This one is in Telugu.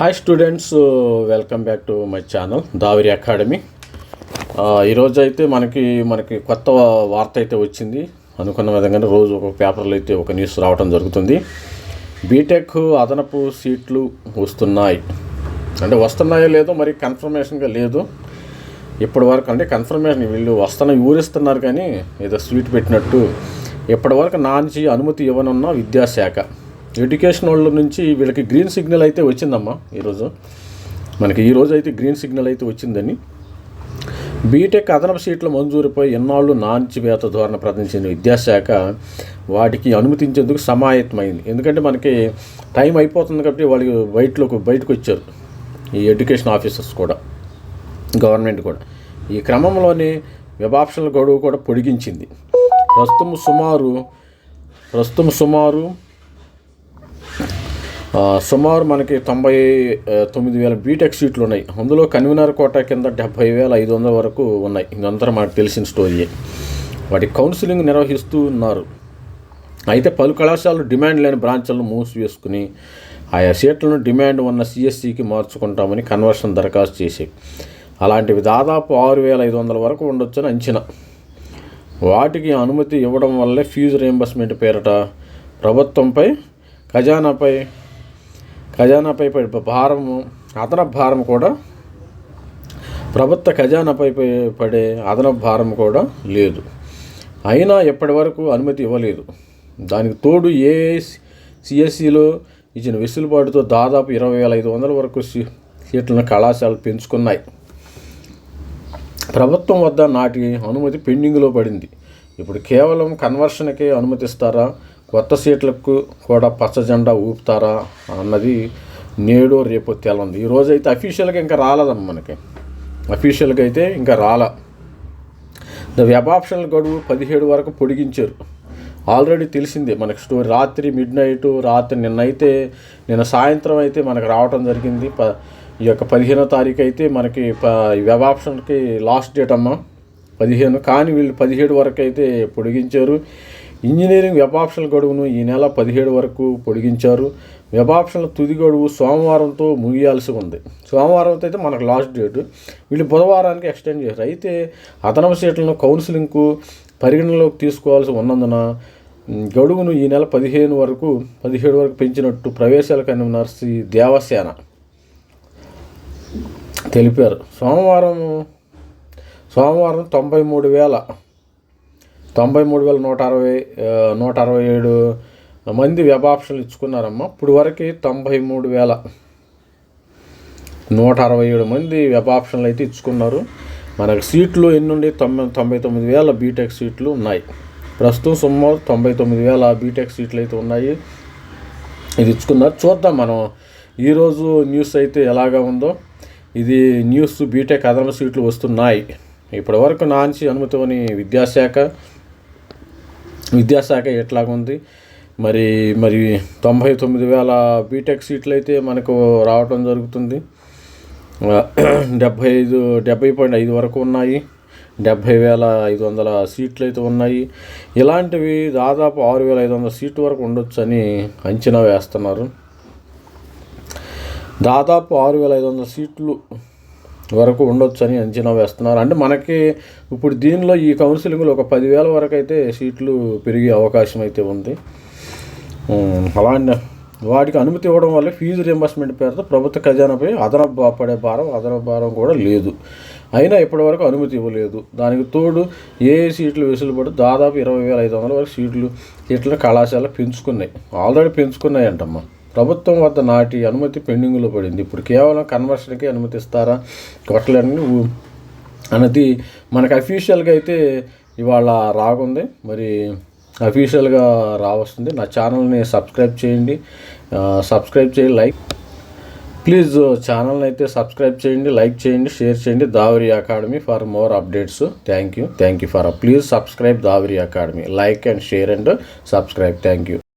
Hi students welcome back to my channel Daviri Academy ఈరోజు అయితే మనకి మనకి కొత్త వార్త అయితే వచ్చింది. అనుకున్న విధంగానే రోజు ఒక పేపర్లో అయితే ఒక న్యూస్ రావడం జరుగుతుంది. బీటెక్ అదనపు సీట్లు వస్తున్నాయి. అంటే వస్తున్నాయో లేదో మరి కన్ఫర్మేషన్గా లేదు. ఇప్పటి వరకు అంటే కన్ఫర్మేషన్ వీళ్ళు వస్తున్న ఊరిస్తున్నారు కానీ ఏదో స్వీట్ పెట్టినట్టు. ఇప్పటి వరకు నాంచి అనుమతి ఇవ్వనున్న విద్యాశాఖ. ఎడ్యుకేషన్ వాళ్ళ నుంచి వీళ్ళకి గ్రీన్ సిగ్నల్ అయితే వచ్చిందమ్మా ఈరోజు. మనకి ఈరోజు అయితే గ్రీన్ సిగ్నల్ అయితే వచ్చిందని. బీటెక్ అదనపు సీట్ల మంజూరుపై ఎన్నాళ్ళు నాంచివేత ధోరణ ప్రదర్శించిన విద్యాశాఖ వాటికి అనుమతించేందుకు సమాయత్తమైంది. ఎందుకంటే మనకి టైం అయిపోతుంది కాబట్టి వాళ్ళకి బయటలోకి బయటకు వచ్చారు ఈ ఎడ్యుకేషన్ ఆఫీసర్స్ కూడా గవర్నమెంట్ కూడా. ఈ క్రమంలోనే వెబాప్షన్ల గడువు కూడా పొడిగించింది. ప్రస్తుతం సుమారు ప్రస్తుతం సుమారు సుమారు మనకి తొంభై తొమ్మిది వేల బీటెక్ సీట్లు ఉన్నాయి. అందులో కన్వీనర్ కోట కింద డెబ్బై వేల ఐదు వందల వరకు ఉన్నాయి. ఇదంతా మనకు తెలిసిన స్టోరీయే. వాటి కౌన్సిలింగ్ నిర్వహిస్తూ ఉన్నారు. అయితే పలు కళాశాలలు డిమాండ్ లేని బ్రాంచ్లను మూసివేసుకుని ఆయా సీట్లను డిమాండ్ ఉన్న సిఎస్సికి మార్చుకుంటామని కన్వర్షన్ దరఖాస్తు చేసాయి అలాంటివి దాదాపు ఆరు వేల ఐదు వందల వరకు ఉండొచ్చని అంచనా. వాటికి అనుమతి ఇవ్వడం వల్లే ఫీజు రియంబర్స్మెంట్ పేరట ప్రభుత్వంపై ఖజానాపై ఖజానాపై పడే భారము అదనపు భారం కూడా ప్రభుత్వ ఖజానాపై పడే అదనపు భారం కూడా లేదు. అయినా ఇప్పటి వరకు అనుమతి ఇవ్వలేదు. దానికి తోడు ఏ సిఎస్సిలో ఇచ్చిన వెసులుబాటుతో దాదాపు ఇరవై వేల ఐదు వందల వరకు సీ- సీట్లను కళాశాలలు పెంచుకున్నాయి. ప్రభుత్వం వద్ద నాటి అనుమతి పెండింగ్లో పడింది. ఇప్పుడు కేవలం కన్వర్షన్కే అనుమతిస్తారా? కొత్త సీట్లకు కూడా పచ్చ జెండా ఊపుతారా అన్నది నేడు రేపు తెలంది ఈరోజు అయితే అఫీషియల్గా ఇంకా రాలేదమ్మ మనకి. అఫీషియల్గా అయితే ఇంకా రాలా. ద వెబ్ ఆప్షన్ల గడువు పదిహేడు వరకు పొడిగించారు. ఆల్రెడీ తెలిసిందే మనకి స్టోరీ. రాత్రి మిడ్ నైట్ రాత్రి నిన్న అయితే నిన్న సాయంత్రం అయితే మనకు రావటం జరిగింది. ప ఈ యొక్క పదిహేనో తారీఖు అయితే మనకి ప వెబ్ ఆప్షన్కి లాస్ట్ డేట్ అమ్మ పదిహేను కానీ వీళ్ళు పదిహేడు వరకు అయితే పొడిగించారు. ఇంజనీరింగ్ వెబ్ ఆప్షన్ గడువును ఈ నెల పదిహేడు వరకు పొడిగించారు. వెబ్ ఆప్షన్ల తుది గడువు సోమవారంతో ముగియాల్సి ఉంది. సోమవారంతో అయితే మనకు లాస్ట్ డేట్. వీళ్ళు బుధవారానికి ఎక్స్టెండ్ చేశారు. అయితే అదనపు సీట్లను కౌన్సిలింగ్కు పరిగణనలోకి తీసుకోవాల్సి ఉన్నందున గడువును ఈ నెల పదిహేను వరకు పదిహేడు వరకు పెంచినట్టు ప్రవేశాల కన్వీనర్ శ్రీ దేవసేన తెలిపారు. సోమవారం సోమవారం తొంభై మూడు వేల తొంభై మూడు వేల నూట అరవై నూట అరవై ఏడు మంది వెబ్ ఆప్షన్లు ఇచ్చుకున్నారమ్మా. ఇప్పుడు వరకు తొంభై మూడు వేల నూట అరవై ఏడు మంది వెబ్ ఆప్షన్లు అయితే ఇచ్చుకున్నారు. మనకు సీట్లు ఎన్నుండి? తొంభై తొంభై తొమ్మిది వేల బీటెక్ సీట్లు ఉన్నాయి. ప్రస్తుతం సుమారు తొంభై తొమ్మిది వేల బీటెక్ సీట్లు అయితే ఉన్నాయి. ఇది ఇచ్చుకున్నారు. చూద్దాం మనం ఈరోజు న్యూస్ అయితే ఎలాగా ఉందో. ఇది న్యూస్ బీటెక్ అదనపు సీట్లు వస్తున్నాయి. ఇప్పటివరకు నాంచి అనుమతిని విద్యాశాఖ విద్యాశాఖ ఎట్లాగుంది? మరి మరి తొంభై తొమ్మిది వేల బీటెక్ సీట్లు అయితే మనకు రావటం జరుగుతుంది. డెబ్భై ఐదు డెబ్భై పాయింట్ ఐదు వరకు ఉన్నాయి. డెబ్భై వేల ఐదు వందల సీట్లు అయితే ఉన్నాయి. ఇలాంటివి దాదాపు ఆరు వేల ఐదు వందల సీట్లు వరకు ఉండొచ్చు అని అంచనా వేస్తున్నారు. దాదాపు ఆరు వేల ఐదు వందల సీట్లు వరకు ఉండొచ్చు అని అంచనా వేస్తున్నారు. అంటే మనకి ఇప్పుడు దీనిలో ఈ కౌన్సిలింగ్లో ఒక పదివేల వరకు అయితే సీట్లు పెరిగే అవకాశం అయితే ఉంది. ఉమ్, అలాంటి వాటికి అనుమతి ఇవ్వడం వల్ల ఫీజు రియంబర్స్మెంట్ పేరుతో ప్రభుత్వ ఖజానాపై అదనపు పడే భారం అదనపు భారం కూడా లేదు. అయినా ఇప్పటివరకు అనుమతి ఇవ్వలేదు. దానికి తోడు ఏ సీట్లు వెసులుబడి దాదాపు ఇరవై వేల ఐదు వందల వరకు సీట్లు సీట్లను కళాశాల పెంచుకున్నాయి. ఆల్రెడీ పెంచుకున్నాయంటమ్మా. ప్రభుత్వం వద్ద నాటి అనుమతి పెండింగ్లో పడింది. ఇప్పుడు కేవలం కన్వర్షన్కి అనుమతిస్తారా? కొట్టలేని అన్నది మనకు అఫీషియల్గా అయితే ఇవాళ రాగుంది. మరి అఫీషియల్గా రావస్తుంది. నా ఛానల్ని సబ్స్క్రైబ్ చేయండి. సబ్స్క్రైబ్ చేయండి లైక్ ప్లీజ్ ఛానల్ని అయితే సబ్స్క్రైబ్ చేయండి లైక్ చేయండి షేర్ చేయండి. Davari Academy for more updates. Thank you. Thank you for please subscribe Davari Academy. Like and share and subscribe. Thank you.